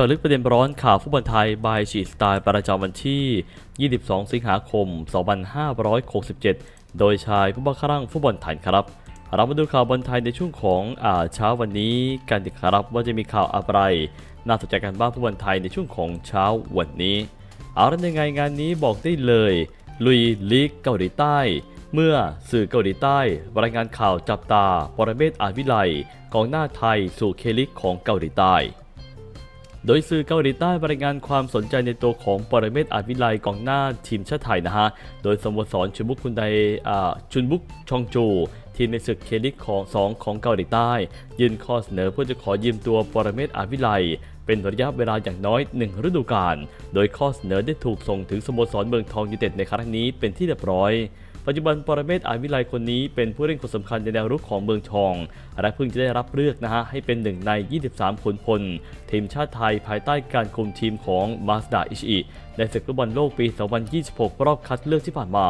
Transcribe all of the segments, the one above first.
จาะลึกประเด็นร้อนข่าวฟุตบอลไทย บายชีสไตล์ประจำวันที่ 22 สิงหาคม 2567 โดยชายผู้บังคับรังฟุตบอลไทยครับ เรามาดูข่าวบอลไทยในช่วงของอาเช้าวันนี้กันดีครับว่าจะมีข่าวอะไร น่าสนใจกันบ้างฟุตบอลไทยในช่วงของเช้าวันนี้ เอาละยังไงงานนี้บอกได้เลย ลุยลีกเกาหลีใต้ เมื่อสื่อเกาหลีใต้รายงานข่าวจับตาปรเมศอาจวิไลกองหน้าไทยสู่เคลิกของเกาหลีใต้ โดยสื่อเกาหลีใต้รายงานความสนใจในตัวของปรเมศอาจวิไลกองหน้าทีมชาติไทยนะฮะ โดยสโมสรชุนบุกคุนไดชุนบุกชองจูทีมในศึกเคลิกของสองของเกาหลีใต้ ยื่นข้อเสนอเพื่อจะขอยืมตัวปรเมศอาวิไลเป็นระยะเวลาอย่างน้อย 1 ฤดูกาล โดยข้อเสนอได้ถูกส่งถึงสโมสรเมืองทองยูไนเต็ดในครั้งนี้เป็นที่เรียบร้อย ปัจจุบันปรเมศอาวิไลคนนี้เป็นผู้เล่นคนสำคัญในแนวรุกของเมืองทอง และเพิ่งจะได้รับเลือกนะฮะให้เป็นหนึ่งใน 23 คนพล ทีมชาติไทยภายใต้การคุมทีมของมาสดาอิชิในศึกฟุตบอลโลกปี 2026 รอบคัดเลือกที่ผ่านมา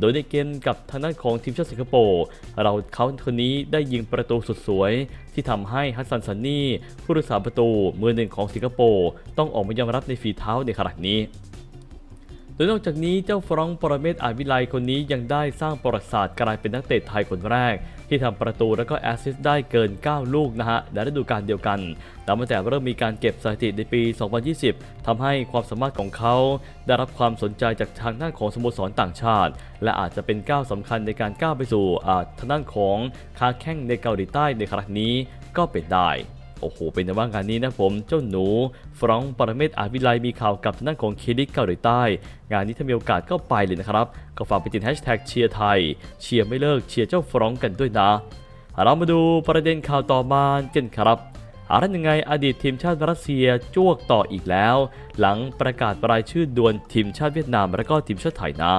โดยในเกมกับทางด้านของทีมชาติสิงคโปร์เราเขาคนนี้ได้ยิงประตูสุดสวย ที่ทำให้ฮัสซันซันนี่ผู้รักษาประตูมือหนึ่งของสิงคโปร์ต้องออกมายอมรับในฝีเท้าในขณะนี้ โดยนอกจากนี้เจ้าฟรองก์ปรเมศอาจวิไลคนนี้ยังได้สร้างประวัติศาสตร์กลายเป็นนักเตะไทยคนแรก ที่ทำประตูและก็แอสซิสต์ได้เกิน 9 ลูกนะฮะในฤดูกาลเดียวกันแต่ตั้งแต่เริ่มมีการเก็บสถิติในปี 2020ทำให้ความสามารถของเขา ได้รับความสนใจจากทางด้านของสโมสรต่างชาติ และอาจจะเป็นก้าวสำคัญในการก้าวไปสู่อ่าทางด้านของค้าแข่งในเกาหลีใต้ในครั้งนี้ก็เป็นได้ โอ้โห เป็นในว่างานนี้นะผม เจ้าหนู ฟรองก์ปรเมศอาจวิไลมีข่าวกับทางด้านของคิริกเกาหลีใต้ งานนี้ถ้ามีโอกาสก็ไปเลยนะครับ ก็ฝากไปติดแฮชแท็กเชียร์ไทย เชียร์ไม่เลิกเชียร์เจ้าฟรองก์กันด้วยนะ เรามาดูประเด็นข่าวต่อมากันครับอารันยังไงอดีตทีมชาติรัสเซียจ้วกต่ออีกแล้ว หลังประกาศรายชื่อดวลทีมชาติเวียดนามและก็ทีมชาติไทยนะ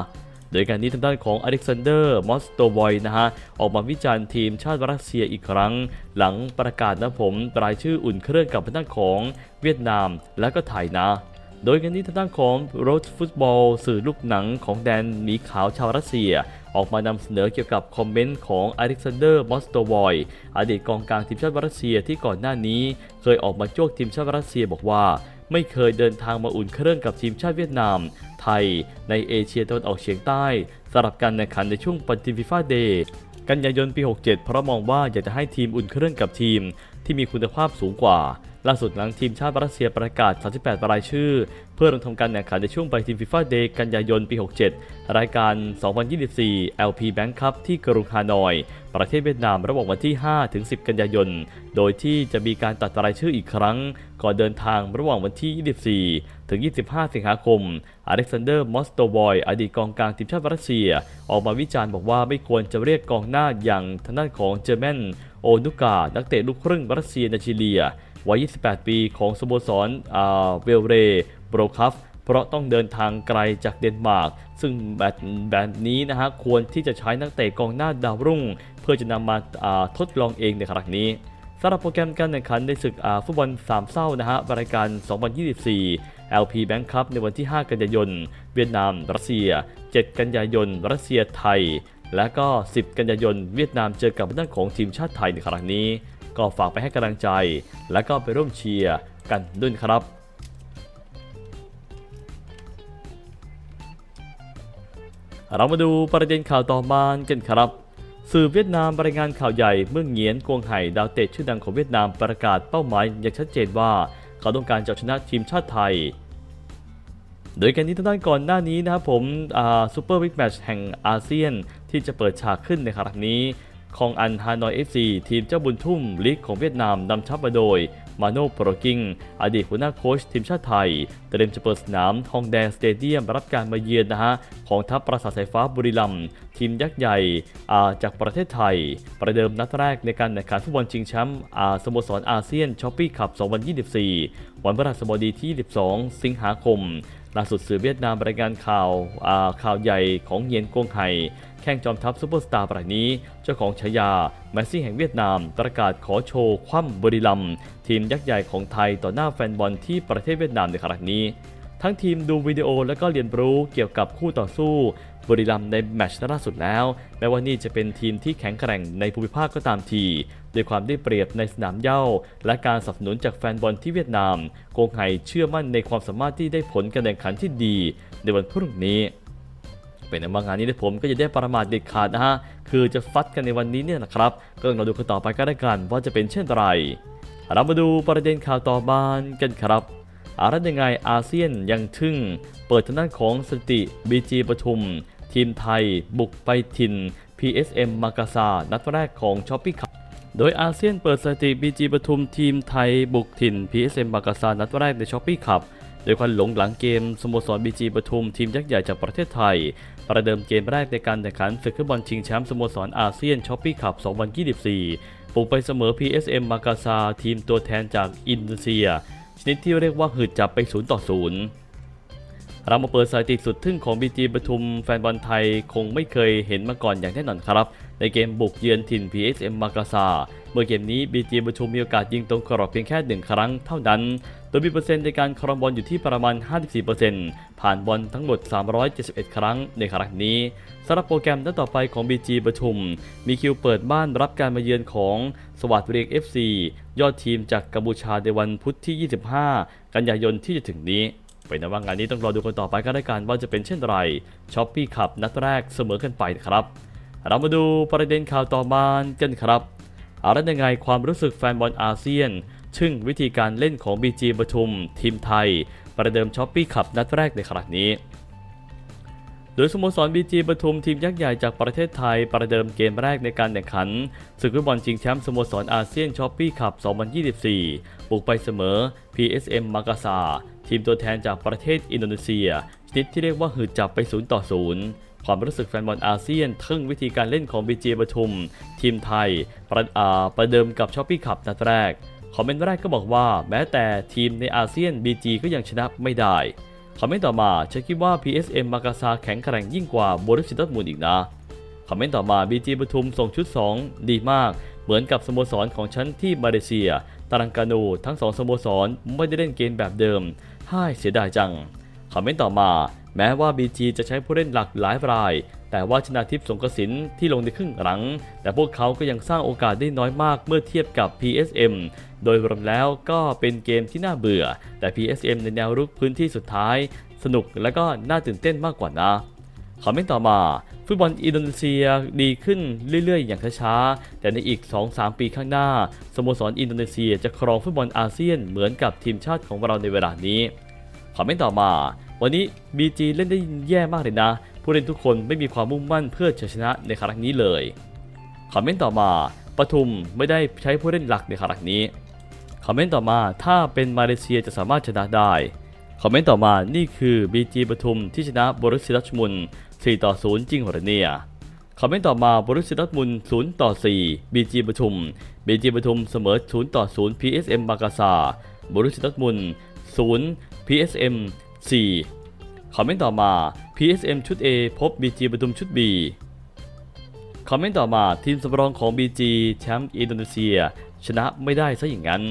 โดยการนี้ทางด้านของอเล็กซานเดอร์มอสโตวอยนะฮะออกมาวิจารณ์ทีมชาติรัสเซียอีกครั้ง หลังประกาศนะผมรายชื่ออุ่นเครื่องกับทางด้านของเวียดนามและก็ไทยนะโดยกันนี้ทางด้านของโรสฟุตบอล สื่อลูกหนังของแดนหมีขาวชาวรัสเซีย ออกมานำเสนอเกี่ยวกับคอมเมนต์ของอเล็กซานเดอร์มอสโตวอยอดีตกองกลางทีมชาติรัสเซียที่ก่อนหน้านี้ เคยออกมาโจกทีมชาติรัสเซียบอกว่า ไม่เคยเดินทางมาอุ่นเครื่องกับทีมชาติเวียดนาม ไทย ในเอเชียตะวันออกเฉียงใต้สำหรับการแข่งขันในช่วงปฏิฟิฟาเดย์กันยายนปี 67 เพราะมองว่าอยากจะให้ทีมอุ่นเครื่องกับทีมที่มีคุณภาพสูงกว่า ล่าสุดหลังทีมชาติรัสเซียประกาศ 38 รายชื่อ เพื่อลงทำการแข่งขันในช่วงไปทินฟีฟ่าเดย์กันยายนปี 67 รายการ 2024 LP Bank Cup ที่กรุงฮานอย ประเทศเวียดนามระหว่างวันที่ 5 ถึง 10 กันยายน โดยที่จะมีการตัดรายชื่ออีกครั้ง ก่อนเดินทางระหว่างวันที่ 24 ถึง 25 สิงหาคม อเล็กซานเดอร์ มอสโตวอย อดีตกองกลางทีมชาติรัสเซีย ออกมาวิจารณ์บอกว่าไม่ควรจะเรียกกองหน้าอย่างทางด้านของเจอร์แมนโอนุกา นักเตะลูกครึ่งรัสเซียไนจีเรีย วัย 28 ปีของสโมสรเวลเรโบรคัฟเพราะต้องเดินทางไกลจากเดนมาร์ก ซึ่งแบบแบบนี้นะฮะควรที่จะใช้นักเตะกองหน้าดาวรุ่ง เพื่อจะนำมาาทดลองเองในครั้งนี้สำหรับโปรแกรมการแข่งขันในศึกฟุตบอลสามเศร้านะฮะรายการ 2024 LP Bank Cup ในวันที่ 5 กันยายน เวียดนาม รัสเซีย 7 กันยายน รัสเซียไทย และก็ 10 กันยายน เวียดนามเจอกับด้านของทีมชาติไทยในครั้งนี้ ก็ฝากไปให้กำลังใจ และก็ไปร่วมเชียร์กันด้วยครับเรามาดูประเด็นข่าวต่อมากันครับ สื่อเวียดนามรายงานข่าวใหญ่เมื่อเงียนกวงไห่ดาวเตะชื่อดังของเวียดนามประกาศเป้าหมายอย่างชัดเจนว่า เขาต้องการจะชนะทีมชาติไทย โดยการนี้ทางด้านก่อนหน้านี้นะครับผมซูเปอร์บิ๊กแมชแห่งอาเซียนที่จะเปิดฉากขึ้นในครั้งนี้ ของอันฮานอย FC ทีมเจ้าบุญทุ่มลีกของเวียดนามนำทัพมาโดย มาโนโปรกิง อดีตหัวหน้าโค้ชทีมชาติไทย เตรียมจะเปิดสนามฮองแดงสเตเดียมรับการมาเยือนนะฮะ ของทัพปราสาทสายฟ้าบุรีรัมย์ทีมยักษ์ใหญ่อ่าจากประเทศไทย ประเดิมนัดแรกในการแข่งขันฟุตบอลชิงแชมป์อาสโมสรอาเซียนช้อปปี้คัพ2024 วันพฤหัสบดีที่ 12 สิงหาคมล่าสุดสื่อเวียดนามรายงานข่าวอ่าข่าวใหญ่ของเยียนกงไห่ แข่งจอมทัพซูเปอร์สตาร์รายนี้ เจ้าของฉายาแมสซี่แห่งเวียดนาม ประกาศขอโชว์ คว่ำบรีรัม ทีมยักษ์ใหญ่ของไทยต่อหน้าแฟนบอลที่ประเทศเวียดนามในครั้งนี้ ทั้งทีมดูวิดีโอและก็เรียนรู้เกี่ยวกับคู่ต่อสู้บุรีรัมในแมตช์ล่าสุดแล้ว แม้ว่านี่จะเป็นทีมที่แข็งแกร่งในภูมิภาคก็ตามทีด้วยความได้เปรียบในสนามเย้าและการสนับสนุนจากแฟนบอลที่เวียดนาม โกงไห่เชื่อมั่นในความสามารถที่ได้ผลการแข่งขันที่ดี ในวันพรุ่งนี้ เป็นในว่างานนี้ผมก็จะได้ประมาทเด็ดขาดนะฮะ คือจะฟัดกันในวันนี้เนี่ยนะครับ ก็ต้องรอดูกันต่อไปก็ได้กันว่าจะเป็นเช่นไร เรามาดูประเด็นข่าวต่อมากันครับอารัตยังไงอาเซียนยังทึ่ง เปิดทางด้านของสถิติ BG ปทุม ทีมไทย บุกไปถิ่น PSM มากาซา นัดแรกของช้อปปี้คัพโดยอาเซียนเปิดสถิติ BG ปทุมทีมไทยบุกถิ่น PSM มากาซา นัดแรกในช้อปปี้คัพ โดยควันหลงหลังเกมสโมสร BG ปทุมทีมยักษ์ใหญ่จากประเทศไทย ประเดิมเกมแรกในการแข่งขันศึกฟุตบอลชิงแชมป์สโมสรอาเซียนช้อปปี้คัพ 2024 ปุกไปเสมอ PSM มากาซาทีมตัวแทนจากอินโดนีเซีย ชนิดที่เรียกว่าหืดจับไป 0 ต่อ 0 เรามาเปิดสถิติสุดทึ่งของ BG ปทุมแฟนบอลไทยคงไม่เคยเห็นมาก่อนอย่างแน่นอนครับ ในเกมบุกเยือนถิ่น PSM มากาซาเมื่อเกมนี้ BG ปทุมมีโอกาสยิงตรงกรอบเพียงแค่หนึ่งครั้งเท่านั้น โดยมีเปอร์เซ็นต์ในการครองบอลอยู่ที่ประมาณ 54%ผ่านบอลทั้งหมด 371 ครั้งในครั้งนี้สำหรับโปรแกรมนัดต่อไปของ BG ปทุม มีคิวเปิดบ้านรับการมาเยือนของสวัสดิ์เรียก FC ยอดทีมจากกัมพูชาในวันพุธที่ 25 กันยายนที่จะถึงนี้เป็นนะว่างานนี้ต้องรอดูกันต่อไปก็ได้กันว่าจะเป็นเช่นไรช้อปปี้ขับนัดแรกเสมอกันไปครับ เรามาดูประเด็นข่าวต่อมากันครับอะไรยังไงความรู้สึกแฟนบอลอาเซียน ซึ่งวิธีการเล่นของ BG ปทุม ทีมไทย ประเดิมช้อปปี้ขับนัดแรกในครั้งนี้ โดยสโมสร BG ปทุมทีมยักษ์ใหญ่จากประเทศไทย ประเดิมเกมแรกในการแข่งขันศึกฟุตบอลชิงแชมป์สโมสรอาเซียนช้อปปี้ขับ 2024 บุกไปเสมอ PSM มากาซาทีมตัวแทนจากประเทศอินโดนีเซียชนิดที่เรียกว่าหืดจับไป 0 ต่อ 0ความรู้สึกแฟนบอลอาเซียนทึ่งวิธีการเล่นของ BG ปทุม ทีมไทยประประเดิมกับช้อปปี้ขับนัดแรก คอมเมนต์แรกก็บอกว่าแม้แต่ทีมในอาเซียน BG ก็ยังชนะไม่ได้ คอมเมนต์ต่อมาฉันคิดว่า PSM มากาซาแข็งแกร่งยิ่งกว่าบรุสซิดอร์ทมูลอีกนะ คอมเมนต์ต่อมา BG ปทุมส่งชุด 2 ดีมาก เหมือนกับสโมสรของฉันที่มาเลเซีย ตารังกานูทั้งสองสโมสรไม่ได้เล่นเกมแบบเดิมฮ่ายเสียดายจัง คอมเมนต์ต่อมา แม้ว่า BG จะใช้ผู้เล่นหลักหลายราย แต่ว่าชนาทิพย์สงกสินที่ลงในครึ่งหลัง แต่พวกเขาก็ยังสร้างโอกาสได้น้อยมากเมื่อเทียบกับ PSM โดยรวมแล้วก็เป็นเกมที่น่าเบื่อ แต่ PSM ในแนวรุกพื้นที่สุดท้าย สนุกและก็น่าตื่นเต้นมากกว่านะคอมเมนต์ต่อมา ฟุตบอลอินโดนีเซียดีขึ้นเรื่อยๆ อย่างช้าๆ แต่ในอีก 2-3 ปีข้างหน้า สโมสรอินโดนีเซียจะครองฟุตบอลอาเซียนเหมือนกับทีมชาติของเราในเวลานี้คอมเมนต์ต่อมา วันนี้ BG เล่นได้แย่มากเลยนะ ผู้เล่นทุกคนไม่มีความมุ่งมั่นเพื่อชัยชนะในครั้งนี้เลยคอมเมนต์ต่อมาปทุมไม่ได้ใช้ผู้เล่นหลักในครั้งนี้คอมเมนต์ต่อมาถ้าเป็นมาเลเซียจะสามารถชนะได้คอมเมนต์ต่อมานี่คือ BG ปทุมที่ชนะบรุสซิดัชมุน4ต่อ0จริงหรอเนี่ยคอมเมนต์ต่อมาบรุสซิดัชมุน0ต่อ4 BG ปทุม BG ปทุมเสมอ0ต่อ0 PSM บากาซาบรุสซิดัชมุน0 PSM 4คอมเมนต์ต่อมา PSM ชุด A พบ BG ปทุมชุด B คอมเมนต์ต่อมาทีมสำรองของ BG แชมป์อินโดนีเซีย ชนะไม่ได้ซะอย่างนั้น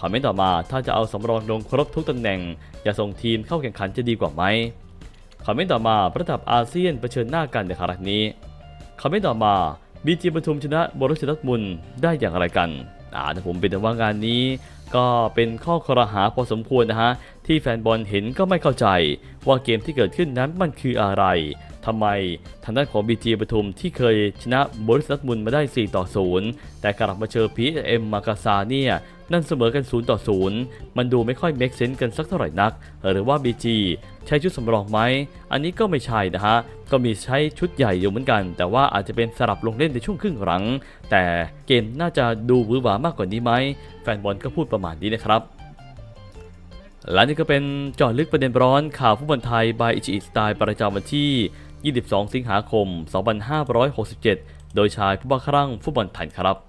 คอมเมนต์ต่อมาถ้าจะเอาสำรองลงครบทุกตำแหน่งอย่าส่งทีมเข้าแข่งขันจะดีกว่าไหมคอมเมนต์ต่อมาระดับอาเซียนเผชิญหน้ากันในครั้งนี้คอมเมนต์ต่อมาบีจีปทุมชนะบรุสเซดอร์ทมุนได้อย่างไรกัน อ่าแต่ผมเป็นแต่ว่างานนี้ก็เป็นข้อคอรหาพอสมควรนะฮะ ที่แฟนบอลเห็นก็ไม่เข้าใจว่าเกมที่เกิดขึ้นนั้นมันคืออะไรทำไมทางด้านของบีจีปทุมที่เคยชนะบริษัทมุนมาได้ 4 ต่อ 0 แต่กลับมาเจอพีเอ็มมากาซาเนี่ย นั่นเสมอกัน0ต่อ0มันดูไม่ค่อย make sense กันสักเท่าไหร่นัก หรือว่า BG ใช้ชุดสำรองไหม อันนี้ก็ไม่ใช่นะฮะ ก็มีใช้ชุดใหญ่อยู่เหมือนกัน แต่ว่าอาจจะเป็นสลับลงเล่นในช่วงครึ่งหลัง แต่เกมน่าจะดูวือหวามากกว่านี้ไหม แฟนบอลก็พูดประมาณนี้นะครับและนี่ก็เป็นจอดลึกประเด็นร้อนข่าวฟุตบอลไทย by อิชิสไตล์ประจำวันที่ 22 สิงหาคม 2567 โดยชายผู้บ้าคลั่งฟุตบอลไทยครับ